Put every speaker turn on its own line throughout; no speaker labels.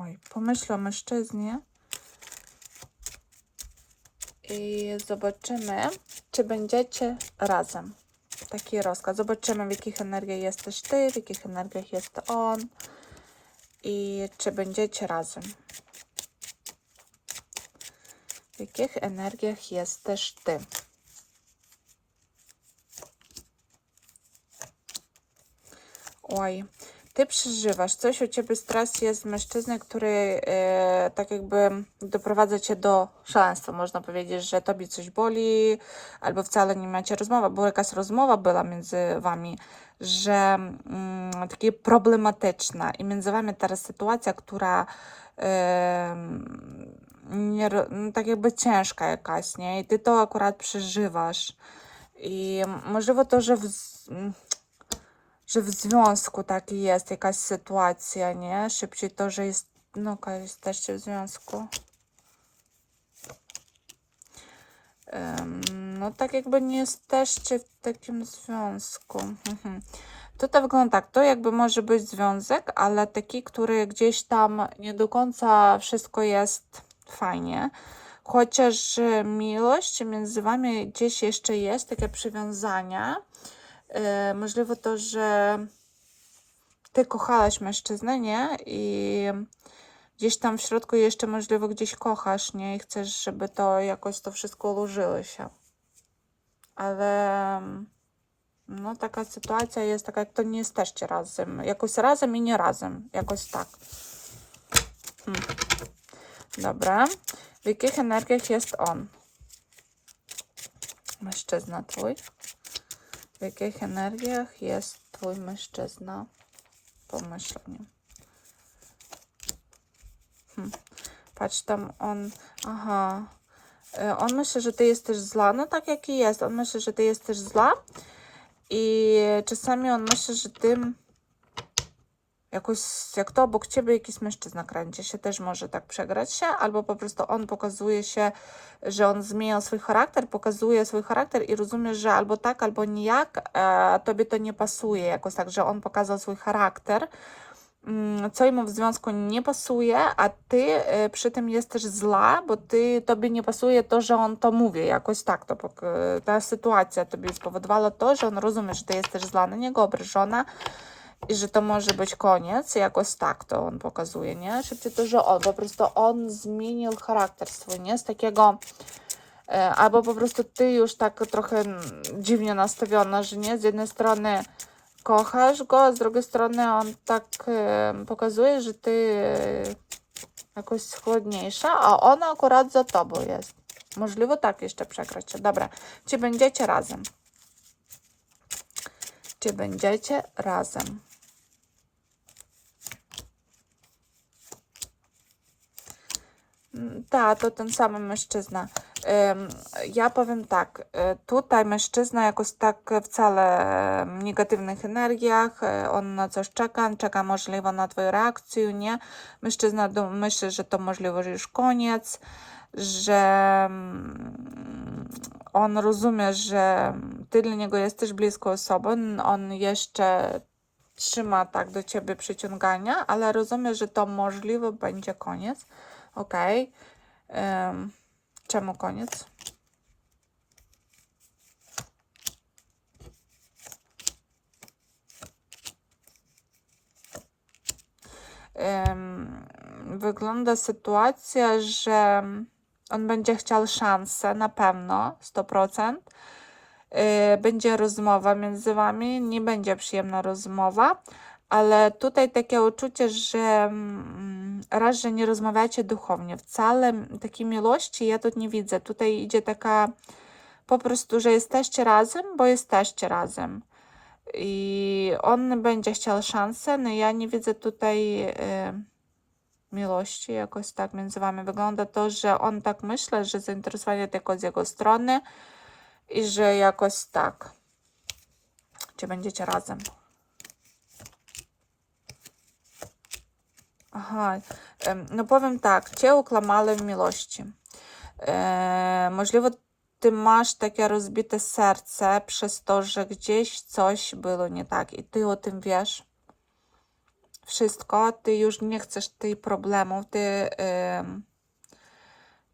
Oj, pomyśl o mężczyźnie i zobaczymy, czy będziecie razem. Taki rozkaz. Zobaczymy, w jakich energiach jesteś ty, w jakich energiach jest on i czy będziecie razem. W jakich energiach jesteś ty? Oj, ty przeżywasz, coś u ciebie stres jest mężczyzny, który e, tak jakby doprowadza cię do szaleństwa. Można powiedzieć, że tobie coś boli, albo wcale nie macie rozmowy, bo jakaś rozmowa była między wami, że mm, takie problematyczna i między wami teraz sytuacja, która nie, no, tak jakby ciężka jakaś, nie? I ty to akurat przeżywasz. I możliwe to, że w, że w związku taki jest jakaś sytuacja, nie? Szybciej to, że jest, no jesteście w związku. No tak jakby nie jesteście w takim związku. Mhm. Tutaj wygląda tak, to jakby może być związek, ale taki, który gdzieś tam nie do końca wszystko jest fajnie. Chociaż e, miłość między wami gdzieś jeszcze jest, takie przywiązania. E, możliwe to, że ty kochałaś mężczyznę, nie? I gdzieś tam w środku jeszcze możliwe gdzieś kochasz, nie? I chcesz, żeby to jakoś to wszystko ułożyło się. Ale no taka sytuacja jest taka, jak to nie jesteście razem. Jakoś razem i nie razem. Jakoś tak. Hmm. Dobra. W jakich energiach jest on? Mężczyzna twój. W jakich energiach jest twój mężczyzna? Pomyśl o nim. Hm. Patrz tam on. Aha. E, On myśli, że ty jesteś zła. No tak jaki jest. On myśli, że ty jesteś zła. I czasami on myśli, że ty jakoś, jak to obok ciebie jakiś mężczyzna kręci się, też może tak przegrać się, albo po prostu on pokazuje się, że on zmienia swój charakter, pokazuje swój charakter i rozumiesz, że albo tak, albo nijak, e, tobie to nie pasuje, jakoś tak, że on pokazał swój charakter, mm, co jemu w związku nie pasuje, a ty e, przy tym jesteś zła, bo ty, tobie nie pasuje to, że on to mówi, jakoś tak, to, ta sytuacja tobie spowodowała to, że on rozumie, że ty jesteś zła na niego, obrażona, i że to może być koniec, jakoś tak to on pokazuje, nie? Szybciej to, że on, po prostu on zmienił charakter swój, nie? Z takiego, e, albo po prostu ty już tak trochę dziwnie nastawiona, że nie? Z jednej strony kochasz go, a z drugiej strony on tak e, pokazuje, że ty e, jakoś chłodniejsza, a ona akurat za tobą jest. Możliwe tak jeszcze przegrać się. Dobra, czy będziecie razem? Czy będziecie razem? Tak, to ten sam mężczyzna. Ja powiem tak, y, tutaj mężczyzna jakoś tak wcale w negatywnych energiach, y, on na coś czeka, czeka możliwe na twoją reakcję, nie? Mężczyzna myśli, że to możliwe, że już koniec, że mm, on rozumie, że ty dla niego jesteś bliską osobą, on jeszcze trzyma tak do ciebie przyciągania, ale rozumie, że to możliwe będzie koniec. Okej. Em, czemu koniec? Em, wygląda sytuacja, że on będzie chciał szansę na pewno, 100%. Y, Będzie rozmowa między wami, nie będzie przyjemna rozmowa, ale tutaj takie uczucie, że mm, raz, że nie rozmawiacie duchownie, wcale takiej miłości ja tu nie widzę. Tutaj idzie taka po prostu, że jesteście razem, bo jesteście razem. I on będzie chciał szansę, no ja nie widzę tutaj y, miłości jakoś tak między wami. Wygląda to, że on tak myśli, że zainteresowanie tylko z jego strony i że jakoś tak. Czy będziecie razem? Aha, no powiem tak, cię ukłamali w miłości. E, możliwe ty masz takie rozbite serce przez to, że gdzieś coś było nie tak i ty o tym wiesz. wszystko, ty już nie chcesz tych problemów, ty ym,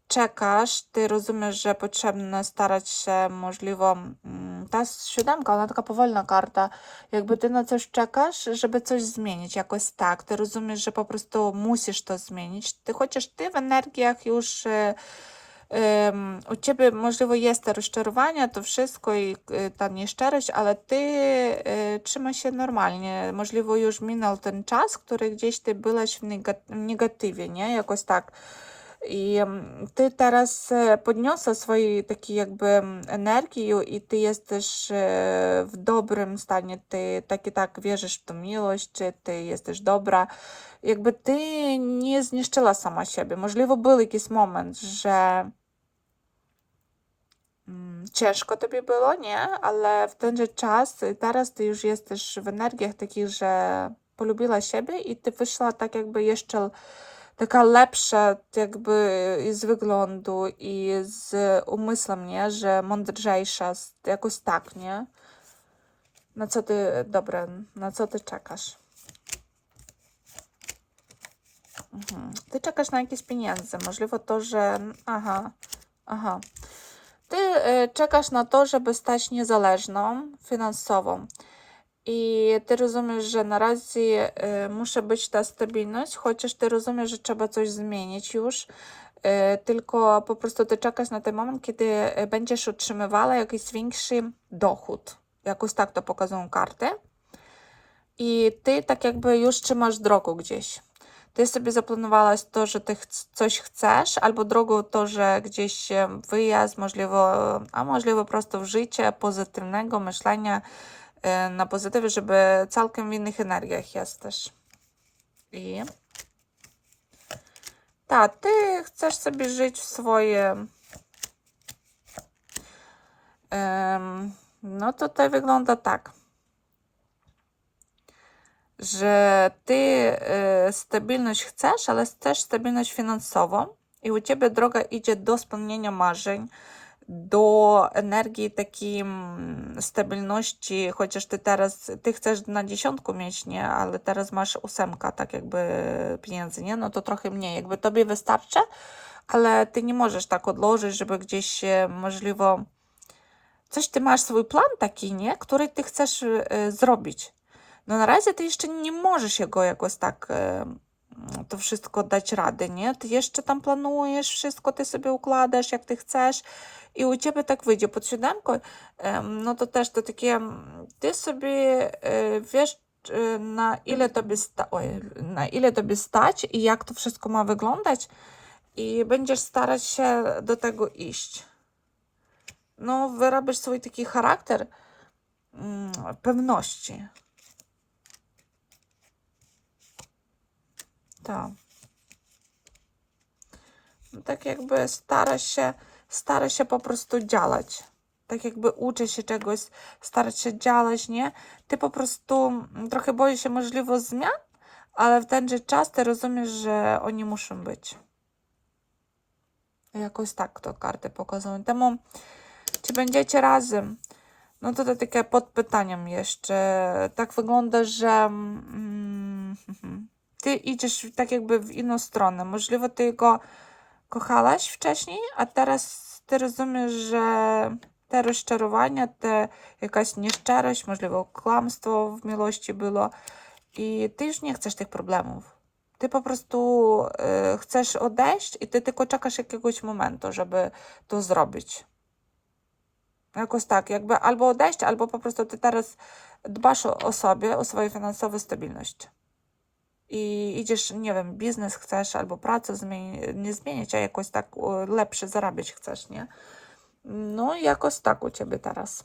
czekasz, ty rozumiesz, że potrzebno starać się możliwo. mm, Ta siódemka, ona taka powolna karta. Jakby ty na coś czekasz, żeby coś zmienić jakoś tak. Ty rozumiesz, że po prostu musisz to zmienić. Ty chociaż ty w energiach już. ym, u ciebie możliwe jest te rozczarowania, to wszystko i y, ta nieszczerość, ale ty y, trzymaj się normalnie. Możliwe już minął ten czas, który gdzieś ty byłeś w nega- negatywie, nie? Jakoś tak. I ty teraz e, podniosła swojej takiej jakby em, energii i ty jesteś e, w dobrym stanie, ty tak i tak wierzysz w tą miłość, czy ty jesteś dobra. Jakby ty nie zniszczyła sama siebie. Możliwe był jakiś moment, że mm, ciężko tobie było, nie? Ale w tenże czas, y, teraz ty już jesteś w energiach takich, że polubiła siebie i ty wyszła tak jakby jeszcze taka lepsza jakby z wyglądu i z umysłem, nie? Że mądrzejsza, jakoś tak, nie? Na co ty, dobra, na co ty czekasz? Mhm. Ty czekasz na jakieś pieniądze, możliwe to, że, aha, aha. Ty y, czekasz na to, żeby stać niezależną finansowo. I ty rozumiesz, że na razie y, musi być ta stabilność, chociaż ty rozumiesz, że trzeba coś zmienić już. Y, tylko po prostu ty czekasz na ten moment, kiedy y, będziesz otrzymywała jakiś większy dochód. Jakoś tak to pokazują karty. I ty tak jakby już trzymasz drogę gdzieś. Ty sobie zaplanowałaś to, że ty coś chcesz, albo drogą to, że gdzieś wyjazd, możliwe, a możliwe prosto w życie pozytywnego myślenia na pozytywie, żeby całkiem w innych energiach jesteś. I tak, ty chcesz sobie żyć w swoje. no to to wygląda tak że ty e, stabilność chcesz, ale też stabilność finansową i u ciebie droga idzie do spełnienia marzeń, do energii takiej stabilności, chociaż ty teraz, ty chcesz na dziesiątku mieć, nie, ale teraz masz ósemka, tak jakby pieniędzy, nie, no to trochę mniej, jakby tobie wystarczy, ale ty nie możesz tak odłożyć, żeby gdzieś możliwe, coś ty masz swój plan taki, nie, który ty chcesz zrobić. No na razie ty jeszcze nie możesz jego jakoś tak to wszystko dać rady, nie? Ty jeszcze tam planujesz, wszystko ty sobie układasz, jak ty chcesz i u ciebie tak wyjdzie. Pod siódemką, em, no to też to takie, ty sobie e, wiesz, na ile tobie sta- oj, na ile tobie stać i jak to wszystko ma wyglądać i będziesz starać się do tego iść. No, wyrabiasz swój taki charakter mm, pewności. Tak. Tak jakby stara się, stara się po prostu działać. Tak jakby uczy się czegoś, starać się działać, nie? Ty po prostu mm, trochę boisz się możliwych zmian, ale w tenże czas ty rozumiesz, że oni muszą być. Jakoś tak to karty pokazują. Temu, czy będziecie razem? No to, to takie pod pytaniem jeszcze. Tak wygląda, że mm, ty idziesz tak jakby w inną stronę. Możliwe ty go kochałaś wcześniej, a teraz ty rozumiesz, że te rozczarowania, te jakaś nieszczerość, możliwe kłamstwo w miłości było i ty już nie chcesz tych problemów. Ty po prostu y, chcesz odejść i ty tylko czekasz jakiegoś momentu, żeby to zrobić. Jakoś tak, jakby albo odejść, albo po prostu ty teraz dbasz o, o sobie, o swoją finansową stabilność. I idziesz, nie wiem, biznes chcesz, albo pracę zmieni- nie zmienić, a jakoś tak lepszy zarabiać chcesz, nie? No jakoś tak u ciebie teraz.